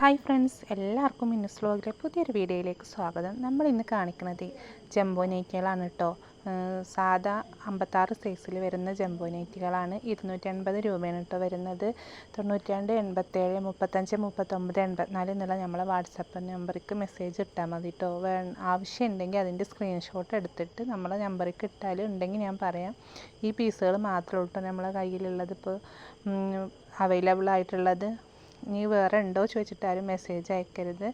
Hi friends എല്ലാവർക്കും മിന്നസ് വ്ലോഗിലെ പുതിയൊരു വീഡിയോയിലേക്ക് സ്വാഗതം. നമ്മൾ ഇന്ന് കാണിക്കുന്നത് ജംബോ നൈറ്റികളാണ് കേട്ടോ സാധാ അമ്പത്താറ് സൈസിൽ വരുന്ന ജംബോ നൈറ്റികളാണ് ഇരുന്നൂറ്റി അൻപത് രൂപയാണ് കേട്ടോ വരുന്നത്. തൊണ്ണൂറ്റി രണ്ട് എൺപത്തേഴ് മുപ്പത്തഞ്ച് മുപ്പത്തൊമ്പത് എൺപത്തിനാല് എന്നുള്ള നമ്മളെ വാട്സപ്പ് നമ്പറിക്ക് മെസ്സേജ് ഇട്ടാൽ മതി കേട്ടോ വേ ആവശ്യമുണ്ടെങ്കിൽ അതിന്റെ സ്ക്രീൻഷോട്ട് എടുത്തിട്ട് നമ്മളെ നമ്പറിക്ക് ഇട്ടാൽ ഉണ്ടെങ്കിൽ ഞാൻ പറയാം. ഈ പീസുകൾ മാത്രമേ ഉള്ളൂ നമ്മളെ കയ്യിലുള്ളത് ഇപ്പോൾ അവൈലബിൾ ആയിട്ടുള്ളത്. ഇനി വേറെ ഉണ്ടോ ചോദിച്ചിട്ട് ആരും മെസ്സേജ് അയക്കരുത്.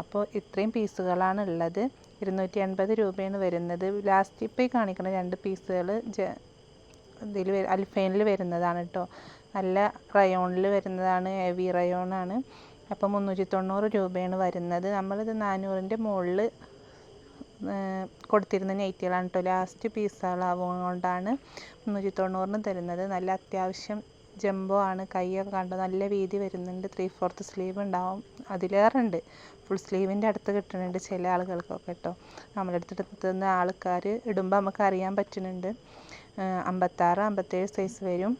അപ്പോൾ ഇത്രയും പീസുകളാണ് ഉള്ളത്. ഇരുന്നൂറ്റി എൺപത് രൂപയാണ് വരുന്നത്. ലാസ്റ്റ് ഇപ്പോൾ ഈ കാണിക്കുന്ന രണ്ട് പീസുകൾ ഇതിൽ അൽഫൈനിൽ വരുന്നതാണ് കേട്ടോ നല്ല റയോണിൽ വരുന്നതാണ് ഹെവി റയോണാണ് അപ്പോൾ മുന്നൂറ്റി തൊണ്ണൂറ് രൂപയാണ് വരുന്നത്. നമ്മളിത് നാനൂറിന്റെ മുകളിൽ കൊടുത്തിരുന്ന നെയ്റ്റുകളാണ് കേട്ടോ ലാസ്റ്റ് പീസുകളാവുകൊണ്ടാണ് മുന്നൂറ്റി തൊണ്ണൂറിന് തരുന്നത്. നല്ല അത്യാവശ്യം ജംബോ ആണ്. കൈയൊക്കെ കണ്ടോ നല്ല വീതി വരുന്നുണ്ട്. ത്രീ ഫോർത്ത് സ്ലീവ് ഉണ്ടാവും. അതിലേറെ ഉണ്ട് ഫുൾ സ്ലീവിന്റെ അടുത്ത് കിട്ടുന്നുണ്ട് ചില ആളുകൾക്കൊക്കെ കേട്ടോ നമ്മുടെ അടുത്ത് എത്തുന്ന ആൾക്കാർ ഇടുമ്പോൾ നമുക്ക് അറിയാൻ പറ്റുന്നുണ്ട് അമ്പത്താറ് അമ്പത്തേഴ് സൈസ് വരും.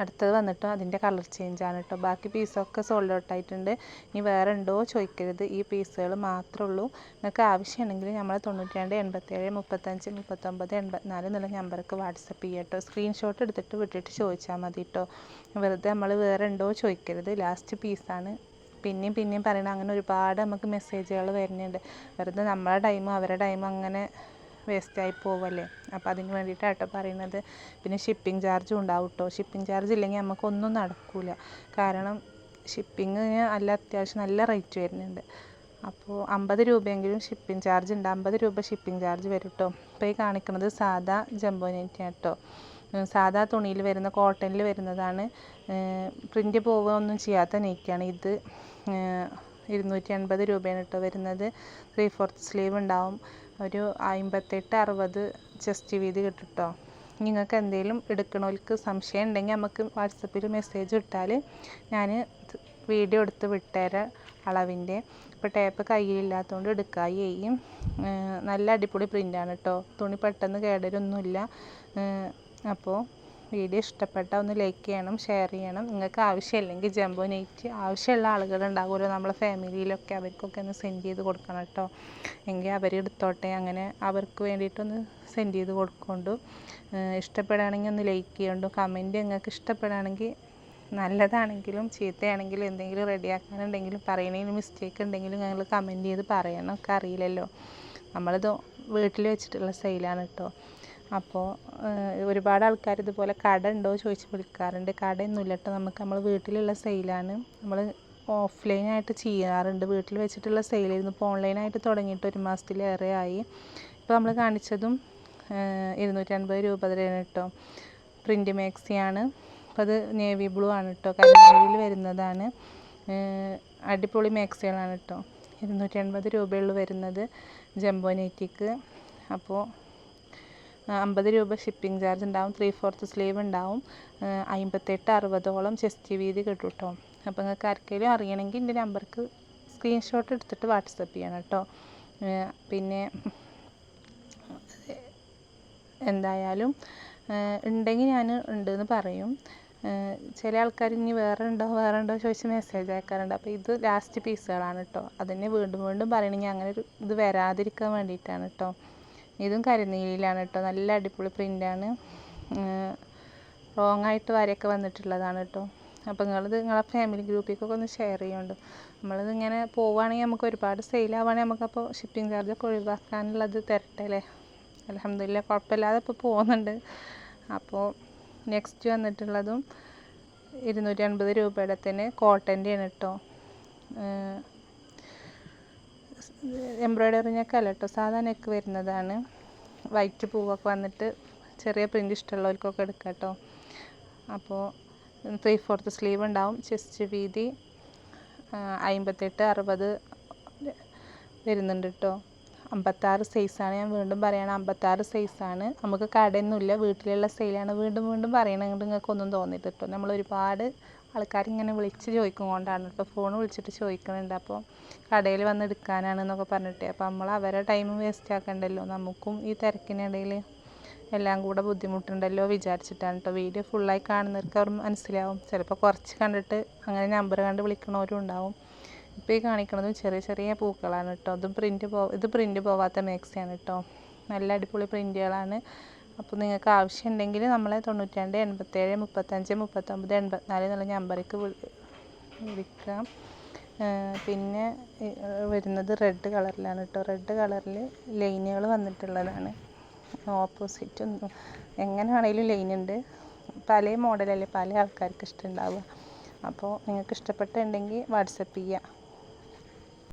അടുത്തത് വന്നിട്ട് അതിന്റെ കളർ ചേഞ്ച് ആണ് കേട്ടോ ബാക്കി പീസൊക്കെ സോൾഡ് ഔട്ട് ആയിട്ടുണ്ട്. ഇനി വേറെ ഉണ്ടോ ചോദിക്കരുത്. ഈ പീസുകൾ മാത്രമേ ഉള്ളൂ നിങ്ങൾക്ക് ആവശ്യമുണ്ടെങ്കിൽ നമ്മൾ തൊണ്ണൂറ്റി രണ്ട് എൺപത്തേഴ് മുപ്പത്തഞ്ച് മുപ്പത്തൊമ്പത് എൺപത്തിനാല് എന്നുള്ള നമ്പർക്ക് വാട്സപ്പ് ചെയ്യാം കേട്ടോ സ്ക്രീൻഷോട്ട് എടുത്തിട്ട് വിട്ടിട്ട് ചോദിച്ചാൽ മതി കേട്ടോ വെറുതെ നമ്മൾ വേറെ ഉണ്ടോ ചോദിക്കരുത്. ലാസ്റ്റ് പീസാണ് പിന്നെയും പിന്നെയും പറയണം അങ്ങനെ ഒരുപാട് നമുക്ക് മെസ്സേജുകൾ വരുന്നുണ്ട്. വെറുതെ നമ്മളെ ടൈമും അവരുടെ ടൈമും അങ്ങനെ വേസ്റ്റായി പോവല്ലേ? അപ്പോൾ അതിന് വേണ്ടിയിട്ടാണ് കേട്ടോ പറയുന്നത്. പിന്നെ ഷിപ്പിംഗ് ചാർജും ഉണ്ടാവും കേട്ടോ ഷിപ്പിംഗ് ചാർജ് ഇല്ലെങ്കിൽ നമുക്കൊന്നും നടക്കില്ല കാരണം ഷിപ്പിങ്ങിന് അല്ല അത്യാവശ്യം നല്ല റേറ്റ് വരുന്നുണ്ട്. അപ്പോൾ അമ്പത് രൂപയെങ്കിലും ഷിപ്പിംഗ് ചാർജ് ഉണ്ട്. അമ്പത് രൂപ ഷിപ്പിംഗ് ചാർജ് വരും കേട്ടോ ഇപ്പോൾ ഈ കാണിക്കുന്നത് സാധാ ജംബോ നെറ്റാണ് കേട്ടോ സാധാ തുണിയിൽ വരുന്ന കോട്ടണിൽ വരുന്നതാണ്. പ്രിന്റ് പോവുകയൊന്നും ചെയ്യാത്ത നെയ്ക്കാണ് ഇത് ഇരുന്നൂറ്റി അൻപത് രൂപയാണ് കേട്ടോ വരുന്നത്. ത്രീ ഫോർത്ത് സ്ലീവ് ഉണ്ടാവും. ഒരു അമ്പത്തെട്ട് അറുപത് ചെസ്റ്റ് വീതി കിട്ടും കേട്ടോ നിങ്ങൾക്ക് എന്തെങ്കിലും എടുക്കണവർക്ക് സംശയം ഉണ്ടെങ്കിൽ നമുക്ക് വാട്സപ്പിൽ മെസ്സേജ് ഇട്ടാൽ ഞാൻ വീഡിയോ എടുത്ത് വിട്ടുതരാം അളവിന്റെ. ഇപ്പോൾ ടേപ്പ് കയ്യിലില്ലാത്തതുകൊണ്ട് എടുക്കായി. ചെയ്യും നല്ല അടിപൊളി പ്രിന്റാണ് കേട്ടോ തുണി പെട്ടെന്ന് കേടരൊന്നുമില്ല. അപ്പോൾ വീഡിയോ ഇഷ്ടപ്പെട്ടാൽ ഒന്ന് ലൈക്ക് ചെയ്യണം ഷെയർ ചെയ്യണം. നിങ്ങൾക്ക് ആവശ്യമില്ലെങ്കിൽ ജംബോ നെയ്റ്റ് ആവശ്യമുള്ള ആളുകളുണ്ടാകുമല്ലോ നമ്മളെ ഫാമിലിയിലൊക്കെ അവർക്കൊക്കെ ഒന്ന് സെൻഡ് ചെയ്ത് കൊടുക്കണം കേട്ടോ. എങ്കിൽ അവർ എടുത്തോട്ടെ. അങ്ങനെ അവർക്ക് വേണ്ടിയിട്ടൊന്ന് സെൻഡ് ചെയ്ത് കൊടുക്കൊണ്ടു ഇഷ്ടപ്പെടുകയാണെങ്കിൽ ഒന്ന് ലൈക്ക് ചെയ്യണ്ടു കമന്റ് നിങ്ങൾക്ക് ഇഷ്ടപ്പെടുകയാണെങ്കിൽ നല്ലതാണെങ്കിലും ചീത്തയാണെങ്കിലും എന്തെങ്കിലും റെഡിയാക്കാനുണ്ടെങ്കിലും പറയണെങ്കിലും മിസ്റ്റേക്ക് ഉണ്ടെങ്കിലും ഞങ്ങൾ കമന്റ് ചെയ്ത് പറയണം. ഒക്കെ അറിയില്ലല്ലോ. നമ്മളിത് വീട്ടിൽ വെച്ചിട്ടുള്ള സെയിലാണ് കേട്ടോ. അപ്പോൾ ഒരുപാട് ആൾക്കാർ ഇതുപോലെ കട ഉണ്ടോ ചോദിച്ച് വിളിക്കാറുണ്ട്. കടയൊന്നുമില്ല കേട്ടോ. നമുക്ക് നമ്മൾ വീട്ടിലുള്ള സെയിലാണ്. നമ്മൾ ഓഫ്ലൈനായിട്ട് ചെയ്യാറുണ്ട്. വീട്ടിൽ വെച്ചിട്ടുള്ള സെയിലായിരുന്നു ഇപ്പോൾ ഓൺലൈനായിട്ട് തുടങ്ങിയിട്ട് ഒരു മാസത്തിലേറെ ആയി. ഇപ്പോൾ നമ്മൾ കാണിച്ചതും ഇരുന്നൂറ്റി അൻപത് രൂപ തരാണ് കേട്ടോ. പ്രിന്റ് മാക്സിയാണ്. അപ്പോൾ അത് നേവി ബ്ലൂ ആണ് കേട്ടോ. കരിനേവിയിൽ വരുന്നതാണ്. അടിപൊളി മാക്സികളാണ് കേട്ടോ. ഇരുന്നൂറ്റി അൻപത് രൂപയുള്ളൂ വരുന്നത് ജംബോ നെറ്റിക്ക്. അപ്പോൾ അമ്പത് രൂപ ഷിപ്പിംഗ് ചാർജ് ഉണ്ടാവും. ത്രീ ഫോർത്ത് സ്ലീവ് ഉണ്ടാവും. അമ്പത്തെട്ട് അറുപതോളം ചെസ്റ്റ് വീതി കിട്ടും കേട്ടോ അപ്പോൾ നിങ്ങൾക്ക് ആർക്കെങ്കിലും അറിയണമെങ്കിൽ എന്റെ നമ്പർക്ക് സ്ക്രീൻഷോട്ട് എടുത്തിട്ട് വാട്സപ്പ് ചെയ്യണം കേട്ടോ പിന്നെ എന്തായാലും ഉണ്ടെങ്കിൽ ഞാൻ ഉണ്ടെന്ന് പറയും. ചില ആൾക്കാർ ഇനി വേറെ ഉണ്ടോ വേറെ ഉണ്ടോ ചോദിച്ച് മെസ്സേജ് അയക്കാറുണ്ട്. അപ്പോൾ ഇത് ലാസ്റ്റ് പീസുകളാണ് കേട്ടോ അതിനെ വീണ്ടും വീണ്ടും പറയണമെങ്കിൽ അങ്ങനെ ഒരു ഇത് വരാതിരിക്കാൻ വേണ്ടിയിട്ടാണ് കേട്ടോ ഇതും കരിനീലിയിലാണ് കേട്ടോ നല്ല അടിപൊളി പ്രിന്റാണ് റോങ് ആയിട്ട് വരെയൊക്കെ വന്നിട്ടുള്ളതാണ് കേട്ടോ അപ്പോൾ നിങ്ങളിത് നിങ്ങളെ ഫാമിലി ഗ്രൂപ്പിലേക്കൊക്കെ ഒന്ന് ഷെയർ ചെയ്യുന്നുണ്ട് നമ്മളിത് ഇങ്ങനെ പോവുകയാണെങ്കിൽ നമുക്ക് ഒരുപാട് സെയിലാവുകയാണെങ്കിൽ നമുക്കപ്പോൾ ഷിപ്പിംഗ് ചാർജൊക്കെ ഒഴിവാക്കാനുള്ളത് തരട്ടെ അല്ലേ? അലഹമില്ല കുഴപ്പമില്ലാതെ ഇപ്പോൾ പോകുന്നുണ്ട്. അപ്പോൾ നെക്സ്റ്റ് വന്നിട്ടുള്ളതും ഇരുന്നൂറ്റി അൻപത് രൂപയുടെ തന്നെ കോട്ടന്റെയാണ് കേട്ടോ എംബ്രോയ്ഡറി അല്ല കേട്ടോ. സാധാ വരുന്നതാണ്. വൈറ്റ് പൂവൊക്കെ വന്നിട്ട് ചെറിയ പ്രിന്റ് ഇഷ്ടമുള്ളവർക്കൊക്കെ എടുക്കാം കേട്ടോ. അപ്പോൾ ത്രീ ഫോർത്ത് സ്ലീവ് ഉണ്ടാവും. ചെസ്റ്റ് വീതി അമ്പത്തെട്ട് അറുപത് വരുന്നുണ്ട് കേട്ടോ. അമ്പത്താറ് സൈസാണ് ഞാൻ വീണ്ടും പറയണം അമ്പത്താറ് സൈസാണ് നമുക്ക് കടയൊന്നുമില്ല. വീട്ടിലുള്ള സെയിലാണ് വീണ്ടും വീണ്ടും പറയണമെങ്കിൽ നിങ്ങൾക്കൊന്നും തോന്നിയിട്ട് കേട്ടോ. നമ്മൾ ഒരുപാട് ആൾക്കാർ ഇങ്ങനെ വിളിച്ച് ചോദിക്കും കൊണ്ടാണ് ഇപ്പോൾ ഫോൺ വിളിച്ചിട്ട് ചോദിക്കുന്നുണ്ട് അപ്പോൾ കടയിൽ വന്ന് എടുക്കാനാണെന്നൊക്കെ പറഞ്ഞിട്ട്. അപ്പോൾ നമ്മൾ അവരെ ടൈം വേസ്റ്റ് ആക്കണ്ടല്ലോ. നമുക്കും ഈ തിരക്കിനിടയിൽ എല്ലാം കൂടെ ബുദ്ധിമുട്ടുണ്ടല്ലോ വിചാരിച്ചിട്ടാണ് കേട്ടോ വീഡിയോ ഫുള്ളായി കാണുന്നവർക്ക് അവർ മനസ്സിലാവും. ചിലപ്പോൾ കുറച്ച് കണ്ടിട്ട് അങ്ങനെ നമ്പർ കണ്ട് വിളിക്കണവരും ഉണ്ടാവും. ഇപ്പോൾ ഈ കാണിക്കുന്നതും ചെറിയ ചെറിയ പൂക്കളാണ് കേട്ടോ ഇത് പ്രിന്റ് പോ ഇത് പ്രിന്റ് പോവാത്ത മാക്സിയാണ് കേട്ടോ നല്ല അടിപൊളി പ്രിന്റുകളാണ് അപ്പോൾ നിങ്ങൾക്ക് ആവശ്യമുണ്ടെങ്കിൽ നമ്മളെ തൊണ്ണൂറ്റി രണ്ട് എൺപത്തേഴ് മുപ്പത്തഞ്ച് മുപ്പത്തൊമ്പത് എൺപത്തിനാല് എന്നുള്ള നമ്പറിലേക്ക് വിളിക്കാം. പിന്നെ വരുന്നത് റെഡ് കളറിലാണ് കേട്ടോ റെഡ് കളറിൽ ലൈനുകൾ വന്നിട്ടുള്ളതാണ്. ഓപ്പോസിറ്റ് എങ്ങനെ ആണെങ്കിലും ലൈൻ ഉണ്ട്. പല മോഡലല്ലേ പല ആൾക്കാർക്ക് ഇഷ്ടമുണ്ടാവുക അപ്പോൾ നിങ്ങൾക്ക് ഇഷ്ടപ്പെട്ടുണ്ടെങ്കിൽ വാട്സപ്പ് ചെയ്യുക